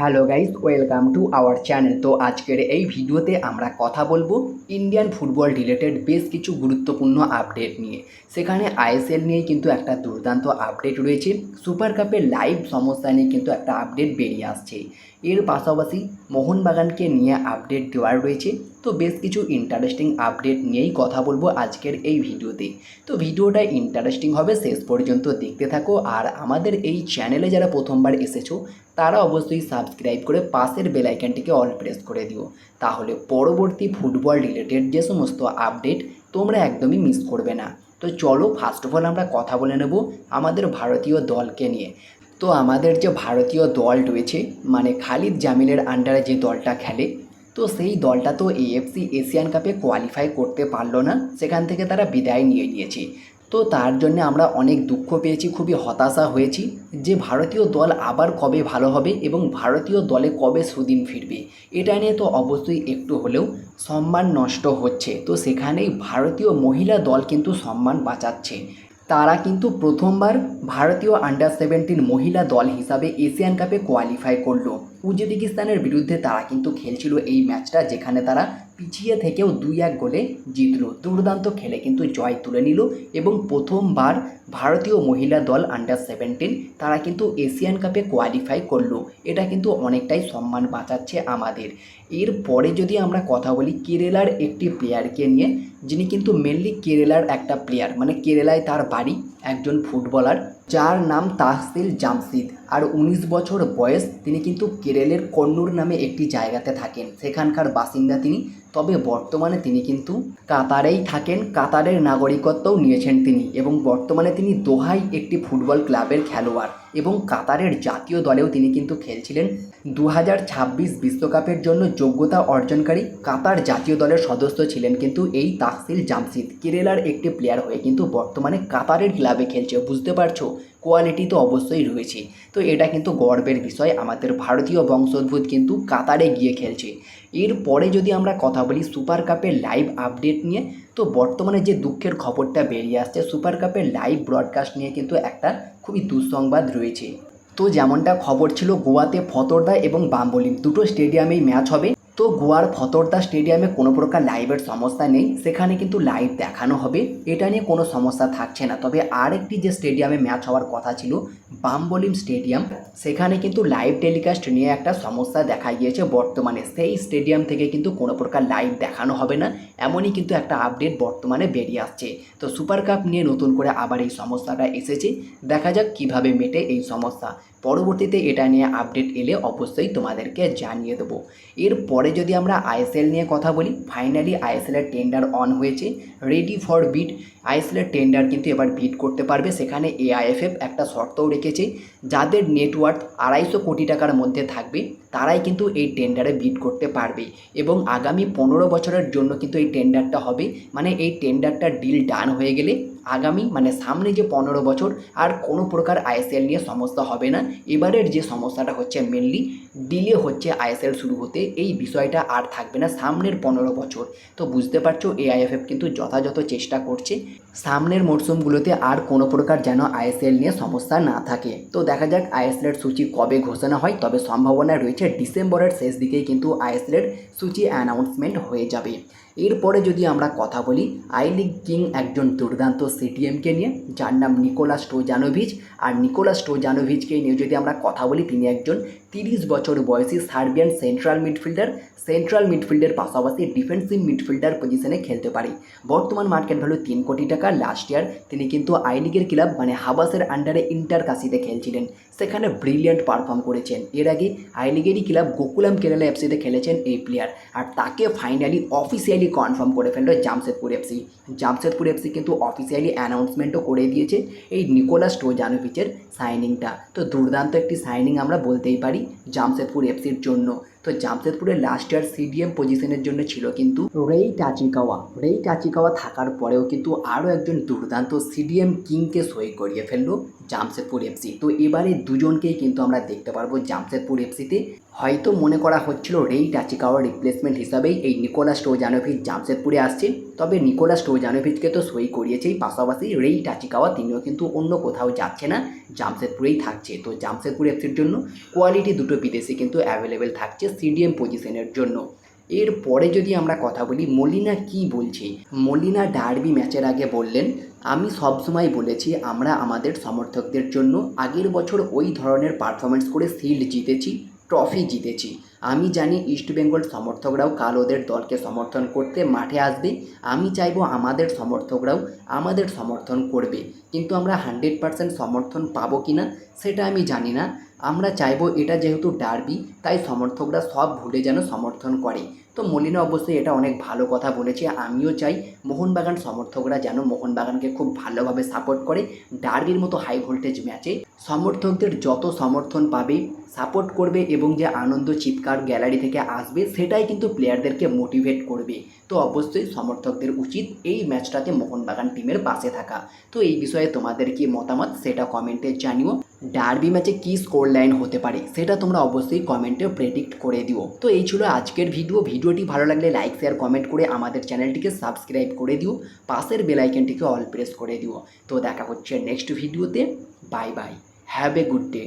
Hello guys, welcome to our channel. তো আজকের এই ভিডিওতে আমরা কথা বলব ইন্ডিয়ান ফুটবল রিলেটেড বেশ কিছু গুরুত্বপূর্ণ আপডেট নিয়ে। সেখানে আইএসএল নিয়ে কিন্তু একটা দুর্দান্ত আপডেট রয়েছে। সুপার কাপের লাইভ সমস্যা নিয়ে কিন্তু একটা আপডেট বেরিয়ে আসছে। এর পাশাপাশি মোহনবাগানকে নিয়ে আপডেট দেওয়ার রয়েছে। তো বেশ কিছু ইন্টারেস্টিং আপডেট নিয়েই কথা বলব আজকের এই ভিডিওতে। তো ভিডিওটা ইন্টারেস্টিং হবে, শেষ পর্যন্ত দেখতে থাকো। আর আমাদের এই চ্যানেলে যারা প্রথমবার এসেছ, তারা অবশ্যই সাবস্ক্রাইব করে পাশের বেল আইকনটিকে অল প্রেস করে দিও। তাহলে পরবর্তী ফুটবল রিলেটেড যে সমস্ত আপডেট তোমরা একদমই মিস করবে না। তো চলো ফার্স্ট অফ অল আমরা কথা বলে নেব আমাদের ভারতীয় দলকে নিয়ে। তো আমাদের যে ভারতীয় দল রয়েছে মানে খালিদ জামিলের আন্ডারে যে দলটা খেলে, তো সেই দলটা তো এএফসি এশিয়ান কাপে কোয়ালিফাই করতে পারল না, সেখান থেকে তারা বিদায় নিয়ে নিয়েছে। তো তার জন্য আমরা অনেক দুঃখ পেয়েছি, খুবই হতাশা হয়েছি যে ভারতীয় দল আবার কবে ভালো হবে এবং ভারতীয় দলে কবে সুদিন ফিরবে। এটা নিয়ে তো অবশ্যই একটু হলেও সম্মান নষ্ট হচ্ছে। তো সেখানেই ভারতীয় মহিলা দল কিন্তু সম্মান বাঁচাচ্ছে। তারা কিন্তু প্রথমবার ভারতীয় আন্ডার সেভেন্টিন মহিলা দল হিসাবে এশিয়ান কাপে কোয়ালিফাই করল। উজবেকিস্তানের বিরুদ্ধে তারা কিন্তু খেলছিল এই ম্যাচটা যেখানে তারা পিছিয়ে থেকেও দুই এক গোলে জিতল। দুর্দান্ত খেলে কিন্তু জয় তুলে নিল এবং প্রথমবার ভারতীয় মহিলা দল আন্ডার সেভেন্টিন তারা কিন্তু এশিয়ান কাপে কোয়ালিফাই করল। এটা কিন্তু অনেকটাই সম্মান বাঁচাচ্ছে আমাদের। এরপরে যদি আমরা কথা বলি কেরালার একটি প্লেয়ারকে নিয়ে, যিনি কিন্তু মেনলি কেরালার একটা প্লেয়ার মানে কেরালায় তার বাড়ি একজন ফুটবলার যার নাম তাহসিল জামশিদ। আর উনিশ বছর বয়স তিনি কিন্তু কেরলের কন্নুর নামে একটি জায়গাতে থাকেন। সেখানকার বাসিন্দা তিনি। তবে বর্তমানে তিনি কিন্তু কাতারেই থাকেন। কাতারের নাগরিকত্বও নিয়েছেন তিনি এবং বর্তমানে তিনি দোহাই একটি ফুটবল ক্লাবের খেলোয়াড় এবং কাতারের জাতীয় দলেও তিনি কিন্তু খেলছিলেন। দু বিশ্বকাপের জন্য যোগ্যতা অর্জনকারী কাতার জাতীয় দলের সদস্য ছিলেন কিন্তু এই তাহসিল জামশিদ। কেরালার একটি প্লেয়ার হয়ে কিন্তু বর্তমানে কাতারের ক্লাবে খেলছে। বুঝতে পারছ? কোয়ালিটি তো অবশ্যই রয়েছে। তো এটা কিন্তু গর্বের বিষয়, আমাদের ভারতীয় বংশোদ্ভূত কিন্তু কাতারে গিয়ে খেলছে। এরপরে যদি আমরা কথা বলি সুপার কাপের লাইভ আপডেট নিয়ে, তো বর্তমানে যে দুঃখের খবরটা বেরিয়ে আসছে, সুপার কাপের লাইভ ব্রডকাস্ট নিয়ে কিন্তু একটা খুবই দুঃসংবাদ রয়েছে। তো যেমনটা খবর ছিল গোয়াতে ফতরদা এবং বাম্বলিম, দুটো স্টেডিয়ামেই ম্যাচ হবে। তো গোয়ার ফতরদা স্টেডিয়ামে কোনো প্রকার লাইভের সমস্যা নেই। সেখানে কিন্তু লাইভ দেখানো হবে। এটা নিয়ে কোনো সমস্যা থাকছে না। তবে আরেকটি যে স্টেডিয়ামে ম্যাচ হওয়ার কথা ছিল, বামবলিম স্টেডিয়াম, সেখানে কিন্তু লাইভ টেলিকাস্ট নিয়ে একটা সমস্যা দেখা গিয়েছে বর্তমানে। সেই স্টেডিয়াম থেকে কিন্তু কোনো প্রকার লাইভ দেখানো হবে না। এমনই কিন্তু একটা আপডেট বর্তমানে বেরিয়ে আসছে। তো সুপার কাপ নিয়ে নতুন করে আবার এই সমস্যাটা এসেছে। দেখা যাক কীভাবে মেটে এই সমস্যা। পরবর্তীতে এটা নিয়ে আপডেট এলে অবশ্যই তোমাদেরকে জানিয়ে দেবো। এরপরে যদি আমরা আইএসএল নিয়ে কথা বলি ফাইনালি আইএসএলের টেন্ডার অন হয়েছে রেডি ফর বিট আইএসএলের টেন্ডার কিন্তু এবার বিট করতে পারবে, সেখানে এআইএফএফ একটা শর্তও রেখেছে, যাদের নেটওয়ার্ক আড়াইশো কোটি টাকার মধ্যে থাকবে তারাই কিন্তু এই টেন্ডারে বিট করতে পারবে এবং আগামী পনেরো বছরের জন্য কিন্তু এই টেন্ডারটা হবে। মানে এই টেন্ডারটা ডিল ডান হয়ে গেলে আগামী মানে সামনে যে পনেরো বছর আর কোনো প্রকার আইএসএল নিয়ে সমস্যা হবে না। এবারের যে সমস্যাটা হচ্ছে মেনলি ডিলে হচ্ছে আইএসএল শুরু হতে। এই বিষয়টা আর থাকবে না সামনের পনেরো বছর। তো বুঝতে পারছ এআইএফএফ কিন্তু যথাযথ চেষ্টা করছে। সামনের মরশুমগুলোতে আর কোনো প্রকার যেন আইএসএল নিয়ে সমস্যা না থাকে। তো দেখা যাক আইএসএলের সূচি কবে ঘোষণা হয়, তবে সম্ভাবনা রয়েছে ডিসেম্বরের শেষ দিকেই কিন্তু আইএসএলের সূচি অ্যানাউন্সমেন্ট হয়ে যাবে। এরপরে যদি আমরা কথা বলি আই লিগ কিং একজন দুর্দান্ত সিটিএমকে নিয়ে, যার নাম নিকোলাস স্টোজানোভিচ। আর নিকোলাস স্টোজানোভিচকে নিয়ে যদি আমরা কথা বলি, তিনি একজন তিরিশ বছর বয়সী সার্বিয়ান সেন্ট্রাল মিডফিল্ডার। সেন্ট্রাল মিডফিল্ডের পাশাপাশি ডিফেন্সিভ মিডফিল্ডার পজিশনে খেলতে পারে। বর্তমান মার্কেট ভ্যালু তিন কোটি টাকা। লাস্ট ইয়ার তিনি কিন্তু আই লিগের ক্লাব মানে হাবাসের আন্ডারে ইন্টার কাশিতে খেলছিলেন। সেখানে ব্রিলিয়ান্ট পারফর্ম করেছেন। এর আগে আই লিগেরই ক্লাব গোকুলাম কেরালা এফসিতে খেলেছেন এই প্লেয়ার আর তাকে ফাইনালি অফিসিয়ালি কনফার্ম করে ফেলল জামশেদপুর এফসি জামশেদপুর এফসি কিন্তু অফিসিয়ালি অ্যানাউন্সমেন্টও করে দিয়েছে এই নিকোলাস টোজানোভিচের সাইনিংটা তো দুর্দান্ত একটি সাইনিং আমরা বলতেই পারি জামশেদপুর এফসির জন্য। তো জামশেদপুরের লাস্ট ইয়ার সিডিএম পজিশনের জন্য ছিল কিন্তু রেই টাচিকাওয়া। রেই টাচিকাওয়া থাকার পরেও কিন্তু আরও একজন দুর্দান্ত সিডিএম কিংকে সই করিয়ে ফেলল জামশেদপুর এফসি তো এবারে দুজনকেই কিন্তু আমরা দেখতে পারব জামশেদপুর এফসিতে হয়তো মনে করা হচ্ছিল রেই টাচিকাওয়ার রিপ্লেসমেন্ট হিসাবেই এই নিকোলাস স্টোজানোভিচ জামশেদপুরে আসছেন তবে নিকোলাস স্টোজানোভিচকে তো সই করিয়েছেই পাশাপাশি রেই টাচিকাওয়া তিনিও কিন্তু অন্য কোথাও যাচ্ছে না, জামশেদপুরেই থাকছে। তো জামশেদপুর এফসির জন্য কোয়ালিটি দুটো বিদেশি কিন্তু অ্যাভেলেবেল থাকছে। সিডিএম পজিশনের জন্য। এরপরে যদি আমরা কথা বলি, মলিনা কি বলছে? মলিনা ডার্বি ম্যাচের আগে বললেন, আমি সবসময় বলেছি আমরা আমাদের সমর্থকদের জন্য আগের বছর ওই ধরনের পারফরমেন্স করে শিল্ড জিতেছি ট্রফি জিতেছি। আমি জানি ইস্টবেঙ্গল সমর্থকরাও কাল ওদের দলকে সমর্থন করতে মাঠে আসবে। আমি চাইব আমাদের সমর্থকরাও আমাদের সমর্থন করবে। কিন্তু আমরা হান্ড্রেড পারসেন্ট সমর্থন পাবো কি না সেটা আমি জানি না। আমরা চাইব এটা যেহেতু ডার্বি, তাই সমর্থকরা সব ভুলে যেন সমর্থন করে। তো মলিনা অবশ্যই এটা অনেক ভালো কথা বলেছে। আমিও চাই মোহনবাগান সমর্থকরা যেন মোহনবাগানকে খুব ভালোভাবে সাপোর্ট করে। ডার্বির মতো হাই ভোল্টেজ ম্যাচে সমর্থকদের যত সমর্থন পাবে সাপোর্ট করবে এবং যে আনন্দ চিৎকার গ্যালারি থেকে আসবে, সেটাই কিন্তু প্লেয়ারদেরকে মোটিভেট করবে। তো অবশ্যই সমর্থকদের উচিত এই ম্যাচটাতে মোহনবাগান টিমের পাশে থাকা। তো এই বিষয়ে তোমাদের কি মতামত সেটা কমেন্টে জানিও। ডার্বি ম্যাচে কী স্কোর লাইন হতে পারে সেটা তোমরা অবশ্যই কমেন্টে প্রেডিক্ট করে দিও। তো এই ছিল আজকের ভিডিও ভিডিওটি ভালো লাগলে লাইক শেয়ার কমেন্ট করে আমাদের চ্যানেলটিকে সাবস্ক্রাইব করে দিও। পাশের বেলাইকনটিকে অল প্রেস করে দিও। তো দেখা হচ্ছে নেক্সট ভিডিওতে bye bye have a good day